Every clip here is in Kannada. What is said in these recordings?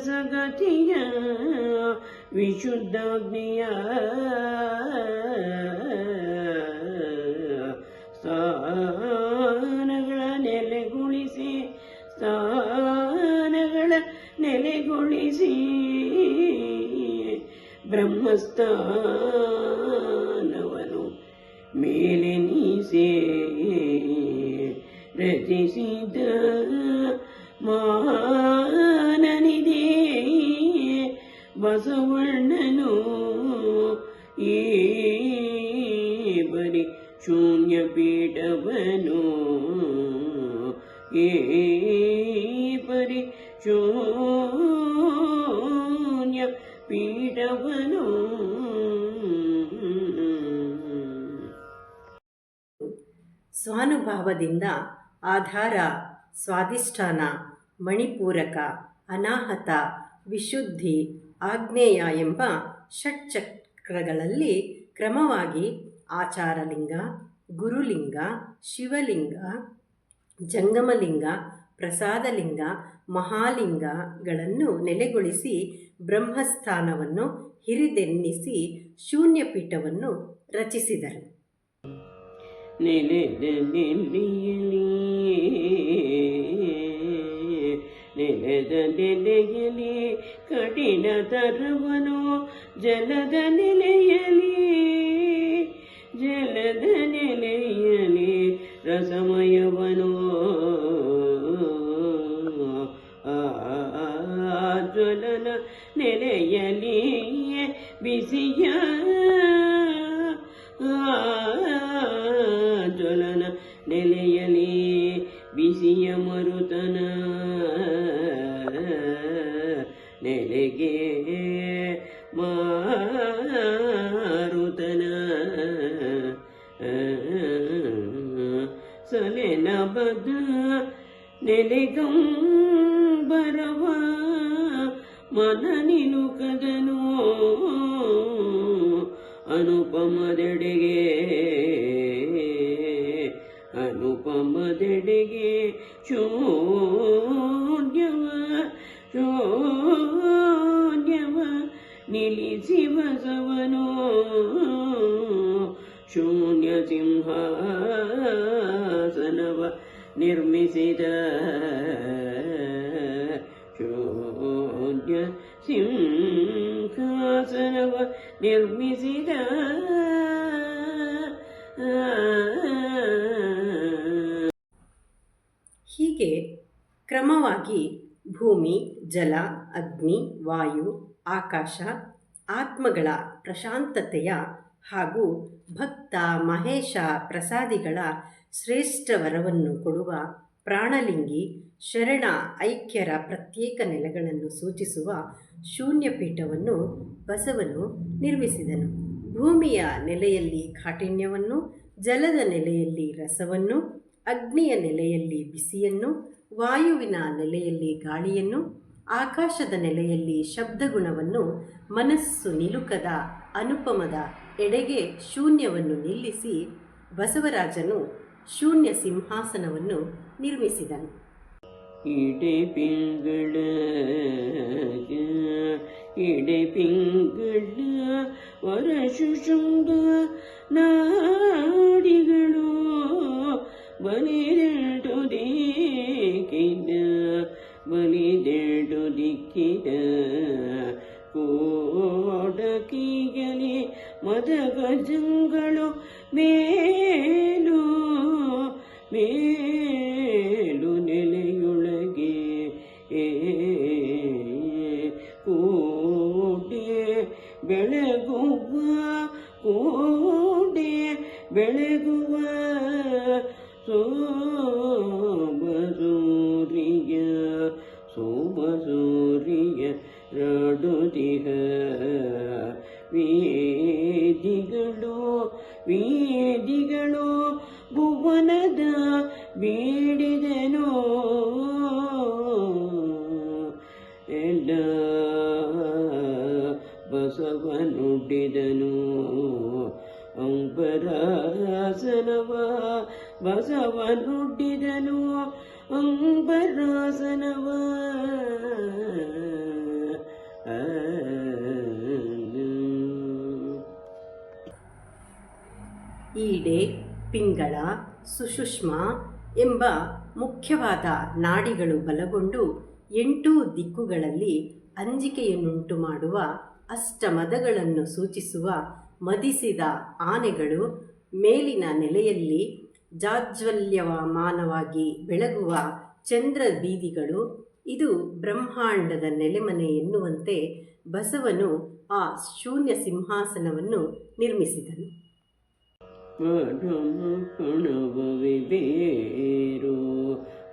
ಕೆಲಸ ಗತಿಯ ವಿಶುದ್ಧಾಗ್ನಿಯ ಸ್ಥಾನಗಳ ನೆಲೆಗೊಳಿಸಿ ಸ್ಥಾನಗಳ ನೆಲೆಗೊಳಿಸಿ ಬ್ರಹ್ಮಸ್ಥಾನವನು ಮೇಲೆ ನೀಸೆ ರಚಿಸಿದ ಬಸವಣ್ಣನು ಈ ಬರಿ ಶೂನ್ಯ ಪೀಠವನು. ಏ ಪರಿ ಶೂನ್ಯ ಪೀಠವನು. ಸ್ವಾನುಭಾವದಿಂದ ಆಧಾರ, ಸ್ವಾಧಿಷ್ಠಾನ, ಮಣಿಪೂರಕ, ಅನಾಹತ, ವಿಶುದ್ಧಿ ಆಗ್ನೇಯ ಎಂಬ ಷಟ್ಚಕ್ರಗಳಲ್ಲಿ ಕ್ರಮವಾಗಿ ಆಚಾರಲಿಂಗ, ಗುರುಲಿಂಗ, ಶಿವಲಿಂಗ, ಜಂಗಮಲಿಂಗ, ಪ್ರಸಾದಲಿಂಗ, ಮಹಾಲಿಂಗಗಳನ್ನು ನೆಲೆಗೊಳಿಸಿ ಬ್ರಹ್ಮಸ್ಥಾನವನ್ನು ಹಿರಿದೆನ್ನಿಸಿ ಶೂನ್ಯಪೀಠವನ್ನು ರಚಿಸಿದರು. ನೆಲೆದ ನೆಲೆಯಲಿ ಕಠಿಣ ತರುವನು ಜಲದ ನೆಲೆಯಲಿ ಜಲದ ನೆಲೆಯಲಿ ರಸಮಯವನು. ಜ್ವಲನ ನೆಲೆಯಲಿ ಬಿಸಿಯ ಜ್ವಲನ ನೆಲೆಯಲಿ ಬಿಸಿಯ ಮರುತನ. ನೆಲೆಗೆ ಮಾರುತನ. ಸಲೆನ ಬದ ನೆಲೆಗಂಬರವ ಮನ ನಿಲುಕದನು ಅನುಪಮದೆಡೆಗೆ ಅನುಪಮದೆಡೆಗೆ ಶೂನ್ಯವ ಶೂನ್ಯವ ನಿಲ್ಲಿಸಿ ಬಸವನು ಶೂನ್ಯ ಸಿಂಹಾಸನವ ನಿರ್ಮಿಸಿದ ಶೂನ್ಯ ಸಿಂಹಾಸನವ ನಿರ್ಮಿಸಿದ ಹೀಗೆ ಕ್ರಮವಾಗಿ ಭೂಮಿ ಜಲ, ಅಗ್ನಿ, ವಾಯು, ಆಕಾಶ, ಆತ್ಮಗಳ ಪ್ರಶಾಂತತೆಯ ಹಾಗೂ ಭಕ್ತ ಮಹೇಶ ಪ್ರಸಾದಿಗಳ ಶ್ರೇಷ್ಠ ವರವನ್ನು ಕೊಡುವ ಪ್ರಾಣಲಿಂಗಿ ಶರಣ ಐಕ್ಯರ ಪ್ರತ್ಯೇಕ ನೆಲೆಗಳನ್ನು ಸೂಚಿಸುವ ಶೂನ್ಯಪೀಠವನ್ನು ಬಸವನು ನಿರ್ಮಿಸಿದನು. ಭೂಮಿಯ ನೆಲೆಯಲ್ಲಿ ಕಾಠಿಣ್ಯವನ್ನು, ಜಲದ ನೆಲೆಯಲ್ಲಿ ರಸವನ್ನು, ಅಗ್ನಿಯ ನೆಲೆಯಲ್ಲಿ ಬಿಸಿಯನ್ನು, ವಾಯುವಿನ ನೆಲೆಯಲ್ಲಿ ಗಾಳಿಯನ್ನು ಆಕಾಶದ ನೆಲೆಯಲ್ಲಿ ಶಬ್ದಗುಣವನ್ನು ಮನಸ್ಸು ನಿಲುಕದ ಅನುಪಮದ ಎಡೆಗೆ ಶೂನ್ಯವನ್ನು ನಿಲ್ಲಿಸಿ ಬಸವರಾಜನು ಶೂನ್ಯ ಸಿಂಹಾಸನವನ್ನು ನಿರ್ಮಿಸಿದನು. ಇಡೆ ಪಿಂಗಳ ಇಡೆ ಪಿಂಗಳ ವರಶುಶುಂಗ ನಾಡಿಗಳು ಬಲಿದೆಂಟು ದಿಕ್ಕಿದ ಬಲಿದೆಂಟು ದಿಕ್ಕಿದ ಕೋಡಕಿಗಲಿ ಮದ ಗಜಂಗಳು ಮೇಲು ಮೇಲು ನೆಲೆಯೊಳಗೆ ಏ ಕೋಟೆ ಬೆಳಗುವ ಕೋಟೆ ಬೆಳಗುವ ಸೋಮಸೂರಿಯ ಸೋಮಸೂರಿಯ ರಡುದಿಹ ವೇದಿಗಳು ವೇದಿಗಳು ಭುವನದ ಬೇಡಿದನೋ. ಎಲ್ಲ ಬಸವನುಡಿದನು. ಅಂಬರಾಸನವ ಬಸವನುಡಿದನು. ಅಂಬರಾಸನವ. ಈಡೆ, ಪಿಂಗಳ, ಸುಷುಷ್ಮ ಎಂಬ ಮುಖ್ಯವಾದ ನಾಡಿಗಳು ಬಲಗೊಂಡು ಎಂಟು ದಿಕ್ಕುಗಳಲ್ಲಿ ಅಂಜಿಕೆಯನ್ನುಂಟು ಮಾಡುವ ಅಷ್ಟಮದಗಳನ್ನು ಸೂಚಿಸುವ ಮದಿಸಿದ ಆನೆಗಳು ಮೇಲಿನ ನೆಲೆಯಲ್ಲಿ ಜಾಜ್ವಲ್ಯಮಾನವಾಗಿ ಬೆಳಗುವ ಚಂದ್ರ ಬೀದಿಗಳು ಇದು ಬ್ರಹ್ಮಾಂಡದ ನೆಲೆಮನೆ ಎನ್ನುವಂತೆ ಬಸವನು ಆ ಶೂನ್ಯ ಸಿಂಹಾಸನವನ್ನು ನಿರ್ಮಿಸಿದನು.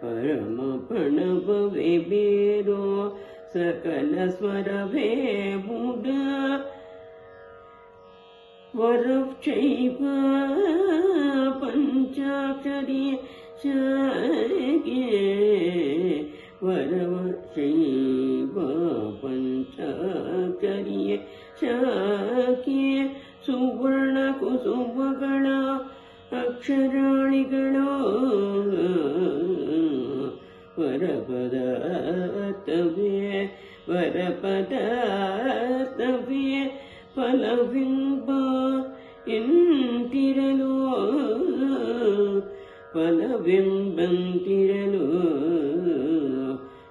ಪರಮ ಪಣವೇ ಬೇರು, ಸಕಲ ಸ್ವರವೇ ಮೂಡ ವರಕ್ಷೈವ ಪಂಚಾಕ್ಷರಿ ಶಾಗೆ ವರವ ಶೈವ ಪಂಚಾಕ್ಷರಿಯ ಶಾಖೆ ಸುವರ್ಣ ಕುಸುಮಗಳ ಅಕ್ಷರಾಳಿಗಳು ವರಪದಾರ್ಥವೇ ವರಪದಾರ್ಥವೇ ಫಲವಿಂಬ ಎಂತಿರಲು ಫಲವೆಂಬಂತಿರಲು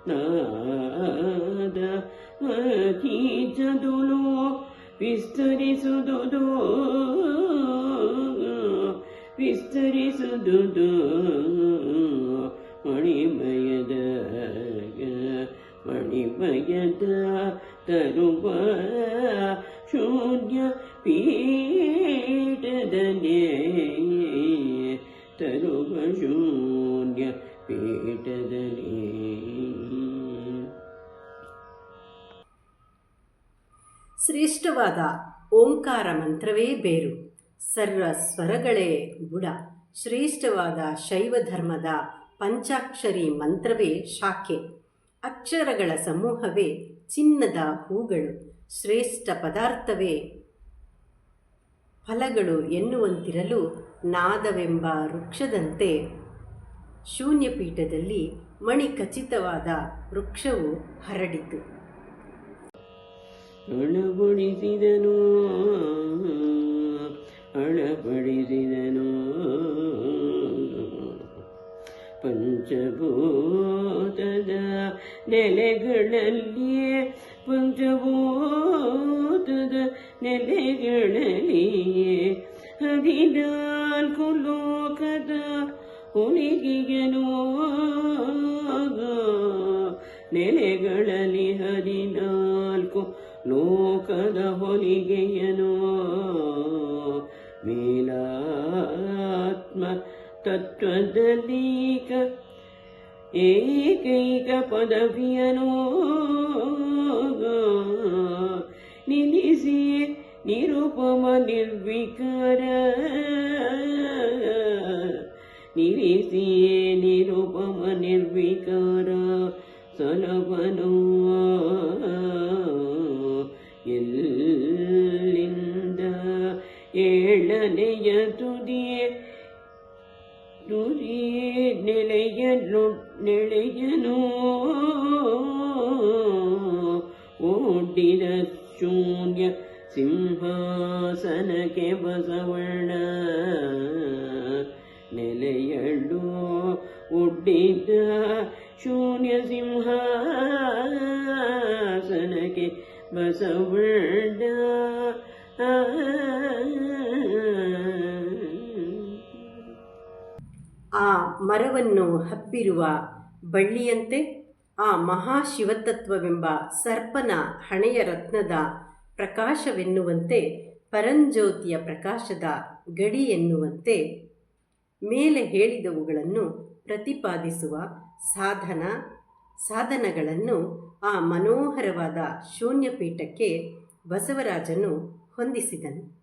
ನಾದ ಚದುಲು ವಿಸ್ತರಿಸುವುದು ವಿಸ್ತರಿಸುವುದು ಮಣಿಮಯದ ಮಣಿಮಯದ ತರುವ ಶೂನ್ಯ ಪೀಠದಲ್ಲಿ ತರುವ ಶೂನ್ಯ ಪೀಠದಲ್ಲಿ. ಶ್ರೇಷ್ಠವಾದ ಓಂಕಾರ ಮಂತ್ರವೇ ಬೇರು. ಸರ್ವ ಸ್ವರಗಳೇ ಬುಡ ಶ್ರೇಷ್ಠವಾದ ಶೈವ ಧರ್ಮದ ಪಂಚಾಕ್ಷರಿ ಮಂತ್ರವೇ ಶಾಖೆ. ಅಕ್ಷರಗಳ ಸಮೂಹವೇ ಚಿನ್ನದ ಹೂಗಳು. ಶ್ರೇಷ್ಠ ಪದಾರ್ಥವೇ? ಫಲಗಳು ಎನ್ನುವಂತಿರಲು ನಾದವೆಂಬ ವೃಕ್ಷದಂತೆ ಶೂನ್ಯಪೀಠದಲ್ಲಿ ಮಣಿ ಖಚಿತವಾದ ವೃಕ್ಷವು ಹರಡಿತು. ಅಳಗೊಳಿಸಿದನು ಅಳಪಡಿಸಿದನು. ಪಂಚಭೂತದ ನೆಲೆಗಳಲ್ಲಿಯೇ ಪಂಚಭೂತದ ನೆಲೆಗಳಲ್ಲಿಯೇ ಹದಿನಾಲ್ಕು ಲೋಕದ ಹೊಲಿಗೆಯನು ನೆಲೆಗಳಲ್ಲಿ ಹದಿನಾಲ್ಕು ಲೋಕದ ಹೊಲಿಗೆಯನು ಮೇಲಾತ್ಮ ತತ್ವದಲ್ಲೀಕ ಏಕೈಕ ಪದವಿಯನು ನಿಲ್ಲಿಸಿ ನಿರುಪಮ ನಿರ್ವಿಕಾರ ನಿಲ್ಲಿಸಿಯೇ ನಿರುಪಮ ನಿರ್ವಿಕಾರ ಸಲವನು ಶೂನ್ಯ ಸಿಂಹಾಸನಕ್ಕೆ ಬಸವಣ್ಣ. ನೆಲೆಯಳು ಒಡ್ಡಿದ್ದ ಶೂನ್ಯ ಸಿಂಹಾಸನಕ್ಕೆ ಬಸವಣ್ಣ. ಆ ಮರವನ್ನು ಹಬ್ಬಿರುವ ಬಳ್ಳಿಯಂತೆ ಆ ಮಹಾಶಿವತತ್ವವೆಂಬ ಸರ್ಪನ ಹಣೆಯ ರತ್ನದ ಪ್ರಕಾಶವೆನ್ನುವಂತೆ ಪರಂಜ್ಯೋತಿಯ ಪ್ರಕಾಶದ ಗಡಿ ಎನ್ನುವಂತೆ ಮೇಲೆ ಹೇಳಿದವುಗಳನ್ನು ಪ್ರತಿಪಾದಿಸುವ ಸಾಧನ, ಸಾಧನಗಳನ್ನು ಆ ಮನೋಹರವಾದ ಶೂನ್ಯಪೀಠಕ್ಕೆ ಬಸವರಾಜನು ಹೊಂದಿಸಿದನು.